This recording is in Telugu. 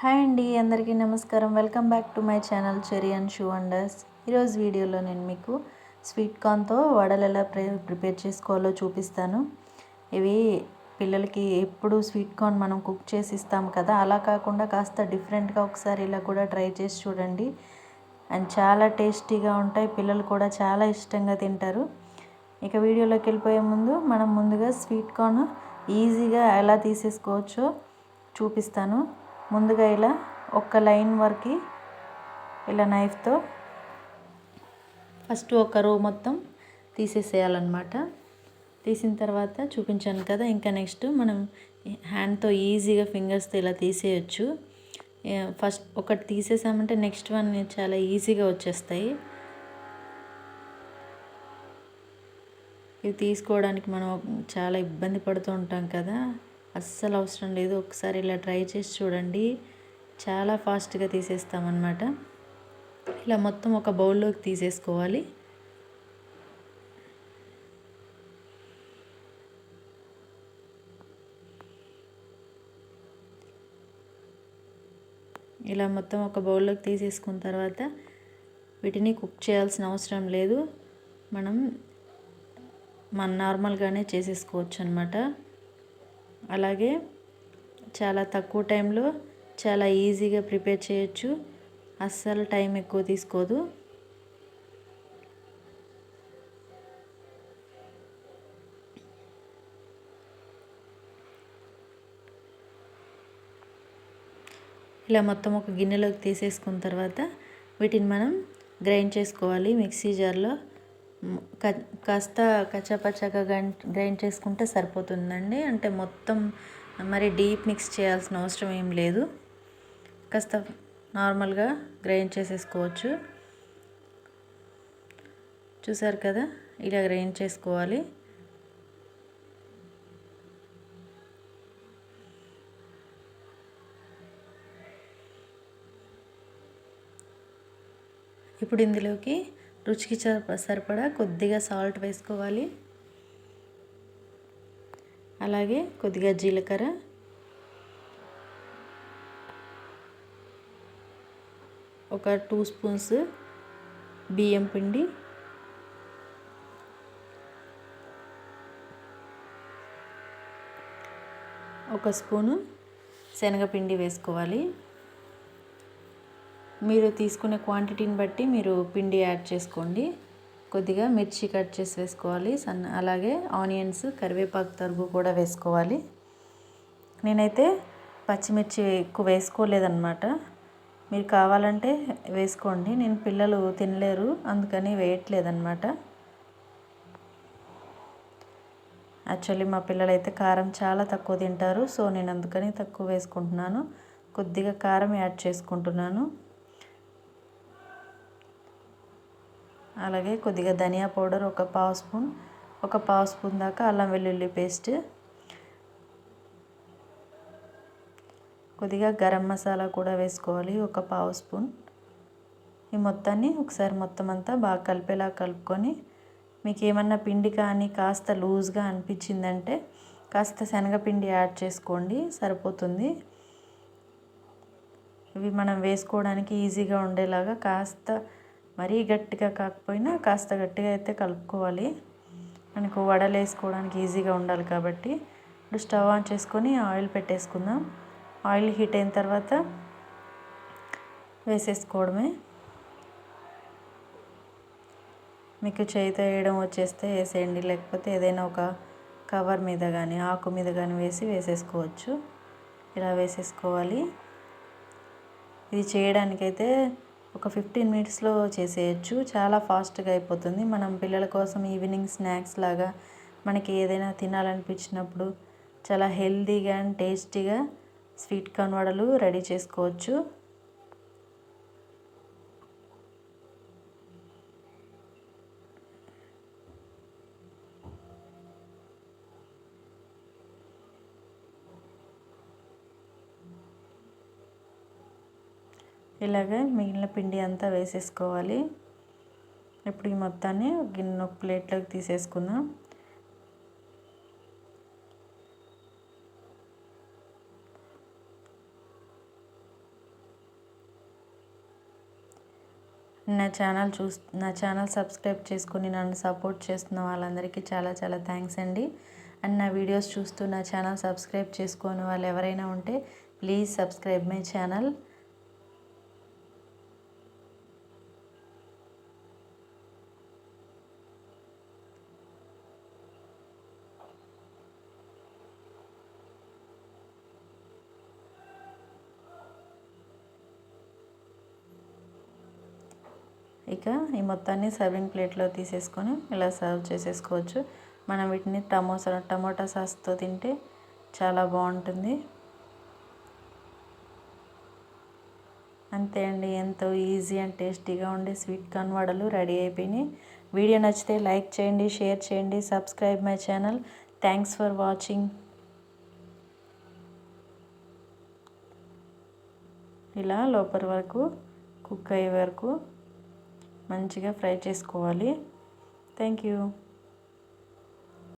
హాయ్ అండి అందరికీ నమస్కారం. Welcome back to my channel cherry and shoe అండర్స్ ఈరోజు వీడియోలో నేను మీకు స్వీట్ కార్న్తో వడలు ఎలా ప్రిపేర్ చేసుకోవాలో చూపిస్తాను. ఇవి పిల్లలకి ఎప్పుడు స్వీట్ కార్న్ మనం కుక్ చేసి ఇస్తాం కదా అలా కాకుండా కాస్త డిఫరెంట్గా ఒకసారి ఇలా కూడా ట్రై చేసి చూడండి. అండ్ చాలా టేస్టీగా ఉంటాయి పిల్లలు కూడా చాలా ఇష్టంగా తింటారు. ఇక వీడియోలోకి వెళ్ళిపోయే ముందు మనం ముందుగా స్వీట్ కార్న్ ఈజీగా ఎలా తీసేసుకోవచ్చో చూపిస్తాను. ముందుగా ఇలా ఒక్క లైన్ వరకు ఇలా నైఫ్తో ఫస్ట్ ఒక రో మొత్తం తీసేసేయాలన్నమాట. తీసిన తర్వాత చూపించాను కదా ఇంకా నెక్స్ట్ మనం హ్యాండ్తో ఈజీగా ఫింగర్స్తో ఇలా తీసేయచ్చు. ఫస్ట్ ఒకటి తీసేసామంటే నెక్స్ట్ వన్ చాలా ఈజీగా వచ్చేస్తాయి. ఇవి తీసుకోవడానికి మనం చాలా ఇబ్బంది పడుతూ ఉంటాం కదా. అస్సలు అవసరం లేదు. ఒకసారి ఇలా ట్రై చేసి చూడండి. చాలా ఫాస్ట్గా తీసేస్తామన్నమాట. ఇలా మొత్తం ఒక బౌల్లోకి తీసేసుకోవాలి. ఇలా మొత్తం ఒక బౌల్లోకి తీసేసుకున్న తర్వాత వీటిని కుక్ చేయాల్సిన అవసరం లేదు. మనం మన నార్మల్గానే చేసేసుకోవచ్చు అనమాట అలాగే చాలా తక్కువ టైంలో చాలా ఈజీగా ప్రిపేర్ చేయొచ్చు. అస్సలు టైం ఎక్కువ తీసుకోదు. ఇలా మొత్తం ఒక గిన్నెలోకి తీసేసుకున్న తర్వాత వీటిని మనం గ్రైండ్ చేసుకోవాలి మిక్సీ జార్లో. కాస్త కచ్చాపచ్చాగా గ్రైండ్ చేసుకుంటే సరిపోతుందండి. అంటే మొత్తం మరి డీప్ మిక్స్ చేయాల్సిన అవసరం ఏం లేదు. కాస్త నార్మల్గా గ్రైండ్ చేసేసుకోవచ్చు. చూసారు కదా? ఇలా గ్రైండ్ చేసుకోవాలి. ఇప్పుడు ఇందులోకి రుచికి సరిపడా కొద్దిగా సాల్ట్ వేసుకోవాలి. అలాగే కొద్దిగా జీలకర్ర. ఒక టూ స్పూన్స్ బియ్యం పిండి. ఒక స్పూను శనగపిండి వేసుకోవాలి. మీరు తీసుకునే క్వాంటిటీని బట్టి మీరు పిండి యాడ్ చేసుకోండి. కొద్దిగా మిర్చి కట్ చేసి వేసుకోవాలి. సన్న అలాగే ఆనియన్స్ కరివేపాకు తరుగు కూడా వేసుకోవాలి. నేనైతే పచ్చిమిర్చి ఎక్కువ వేసుకోలేదన్నమాట. మీరు కావాలంటే వేసుకోండి. నేను పిల్లలు తినలేరు అందుకని వేయట్లేదన్నమాట. యాక్చువల్లీ మా పిల్లలైతే కారం చాలా తక్కువ తింటారు సో నేను అందుకని తక్కువ వేసుకుంటున్నాను. కొద్దిగా కారం యాడ్ చేసుకుంటున్నాను. అలాగే కొద్దిగా ధనియా పౌడర్ ఒక పావు స్పూన్ ఒక పావు స్పూన్ దాకా అల్లం వెల్లుల్లి పేస్ట్. కొద్దిగా గరం మసాలా కూడా వేసుకోవాలి ఒక పావు స్పూన్. ఈ మొత్తాన్ని ఒకసారి మొత్తం అంతా బాగా కలిపేలా కలుపుకొని మీకు ఏమన్నా పిండి కానీ కాస్త లూజ్గా అనిపించిందంటే కాస్త శనగపిండి యాడ్ చేసుకోండి సరిపోతుంది. ఇవి మనం వేసుకోవడానికి ఈజీగా ఉండేలాగా కాస్త మరీ గట్టిగా కాకపోయినా కాస్త గట్టిగా అయితే కలుపుకోవాలి. మనకు వడలు వేసుకోవడానికి ఈజీగా ఉండాలి కాబట్టి ఇప్పుడు స్టవ్ ఆన్ చేసుకొని ఆయిల్ పెట్టేసుకుందాం. ఆయిల్ హీట్ అయిన తర్వాత వేసేసుకోవడమే. మీకు చేయితో వేయడం వచ్చేస్తే వేసేయండి. లేకపోతే ఏదైనా ఒక కవర్ మీద కానీ ఆకు మీద కానీ వేసి వేసేసుకోవచ్చు. ఇలా వేసేసుకోవాలి. ఇది చేయడానికైతే ఒక ఫిఫ్టీన్ మినిట్స్లో చేసేయచ్చు. చాలా ఫాస్ట్గా అయిపోతుంది. మనం పిల్లల కోసం ఈవినింగ్ స్నాక్స్ లాగా మనకి ఏదైనా తినాలనిపించినప్పుడు చాలా హెల్తీగా అండ్ టేస్టీగా స్వీట్ కార్న్ వడలు రెడీ చేసుకోవచ్చు. ఇలాగే మిగిలిన పిండి అంతా వేసేసుకోవాలి. ఇప్పుడు ఈ మొత్తాన్ని గిన్నె ఒక ప్లేట్లోకి తీసేసుకుందాం. నా ఛానల్ చూ నా ఛానల్ సబ్స్క్రైబ్ చేసుకుని నన్ను సపోర్ట్ చేస్తున్న వాళ్ళందరికీ చాలా చాలా థ్యాంక్స్ అండి. అండ్ నా వీడియోస్ చూస్తూ నా ఛానల్ సబ్స్క్రైబ్ చేసుకుని వాళ్ళు ఎవరైనా ఉంటే ప్లీజ్ సబ్స్క్రైబ్ మై ఛానల్. ఇక ఈ మొత్తాన్ని సర్వింగ్ ప్లేట్లో తీసేసుకొని ఇలా సర్వ్ చేసేసుకోవచ్చు. మనం వీటిని టమోసా టమోటా సాస్తో తింటే చాలా బాగుంటుంది. అంతే అండి ఎంతో ఈజీ అండ్ టేస్టీగా ఉండే స్వీట్ కార్న్ వడలు రెడీ అయిపోయినాయి. వీడియో నచ్చితే లైక్ చేయండి షేర్ చేయండి subscribe my channel thanks for watching ఇలా లోపల వరకు కుక్ అయ్యే వరకు మంచిగా ఫ్రై చేసుకోవాలి. Thank you.